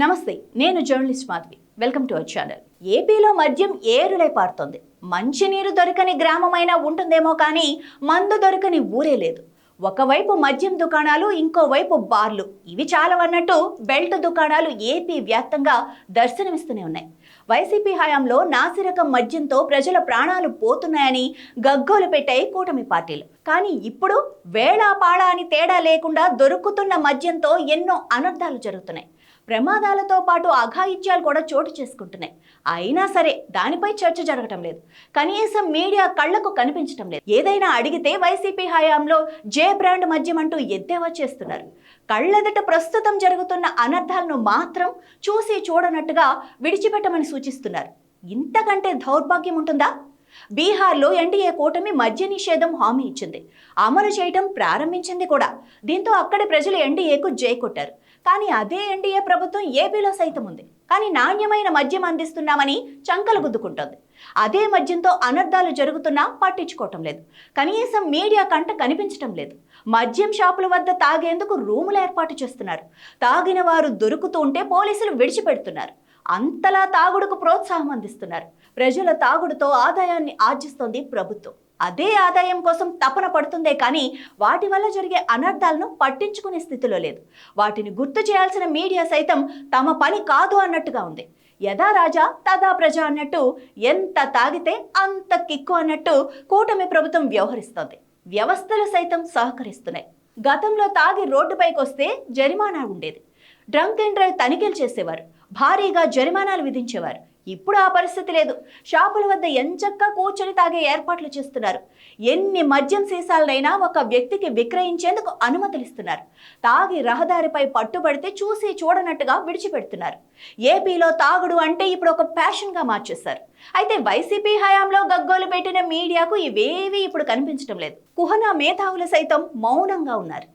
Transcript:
నమస్తే నేను journalist Madhavi. Welcome to our channel. ఏపీలో మద్యం ఏరులై పారుతోంది. మంచినీరు దొరకని గ్రామమైనా ఉంటుందేమో కానీ మందు దొరకని ఊరే లేదు. ఒకవైపు మద్యం దుకాణాలు ఇంకోవైపు బార్లు. ఇవి చాలవన్నట్టు బెల్ట్ దుకాణాలు ఏపీ వ్యాప్తంగా దర్శనమిస్తూనే ఉన్నాయి. వైసీపీ హయాంలో నాసిరకం మద్యంతో ప్రజల ప్రాణాలు పోతున్నాయని గగ్గోలు పెట్టాయి కూటమి పార్టీలు. కానీ ఇప్పుడు వేళాపాళా అని తేడా లేకుండా దొరుకుతున్న మద్యంతో ఎన్నో అనర్థాలు జరుగుతున్నాయి. ప్రమాదాలతో పాటు అఘాయిత్యాలు కూడా చోటు చేసుకుంటున్నాయి. అయినా సరే దానిపై చర్చ జరగటం లేదు. కనీసం మీడియా కళ్ళకు కనిపించటం లేదు. ఏదైనా అడిగితే వైసీపీ హయాంలో జే బ్రాండ్ మద్యం అంటూ ఎద్దేవా చేస్తున్నారు. కళ్ళెదట ప్రస్తుతం జరుగుతున్న అనర్థాలను మాత్రం చూసి చూడనట్టుగా విడిచిపెట్టమని సూచిస్తున్నారు. ఇంతకంటే దౌర్భాగ్యం ఉంటుందా? బీహార్లో ఎన్డీఏ కూటమి మద్య నిషేధం హామీ ఇచ్చింది. అమలు చేయడం ప్రారంభించింది కూడా. దీంతో అక్కడి ప్రజలు ఎన్డీఏకు జై కొట్టారు. కానీ అదే ఎన్డీఏ ప్రభుత్వం ఏపీలో సైతం ఉంది. కానీ నాణ్యమైన మద్యం అందిస్తున్నామని చంకలు గుద్దుకుంటోంది. అదే మద్యంతో అనర్థాలు జరుగుతున్నా పట్టించుకోవటం లేదు. కనీసం మీడియా కంట కనిపించటం లేదు. మద్యం షాపుల వద్ద తాగేందుకు రూములు ఏర్పాటు చేస్తున్నారు. తాగిన వారు దొరుకుతూ ఉంటే పోలీసులు విడిచిపెడుతున్నారు. అంతలా తాగుడుకు ప్రోత్సాహం అందిస్తున్నారు. ప్రజల తాగుడుతో ఆదాయాన్ని ఆర్జిస్తోంది ప్రభుత్వం. అదే ఆదాయం కోసం తపన పడుతుందే కానీ వాటి వల్ల జరిగే అనర్థాలను పట్టించుకునే స్థితిలో లేదు. వాటిని గుర్తు చేయాల్సిన మీడియా సైతం తమ పని కాదు అన్నట్టుగా ఉంది. యథా రాజా తదా ప్రజ అన్నట్టు ఎంత తాగితే అంత కిక్కు అన్నట్టు కూటమి ప్రభుత్వం వ్యవహరిస్తోంది. వ్యవస్థలు సైతం సహకరిస్తున్నాయి. గతంలో తాగి రోడ్డుపైకి వస్తే జరిమానా ఉండేది. డ్రంక్ అండ్ డ్రైవ్ తనిఖీలు చేసేవారు. భారీగా జరిమానాలు విధించేవారు. ఇప్పుడు ఆ పరిస్థితి లేదు. షాపుల వద్ద ఎంచక్కా కూర్చొని తాగే ఏర్పాట్లు చేస్తున్నారు. ఎన్ని మద్యం సీసాలనైనా ఒక వ్యక్తికి విక్రయించేందుకు అనుమతులిస్తున్నారు. తాగి రహదారిపై పట్టుబడితే చూసి చూడనట్టుగా విడిచిపెడుతున్నారు. ఏపీలో తాగుడు అంటే ఇప్పుడు ఒక ప్యాషన్గా మార్చేశారు. అయితే వైసీపీ హయాంలో గగ్గోలు పెట్టిన మీడియాకు ఇవేవీ ఇప్పుడు కనిపించడం లేదు. కుహనా మేధావులు సైతం మౌనంగా ఉన్నారు.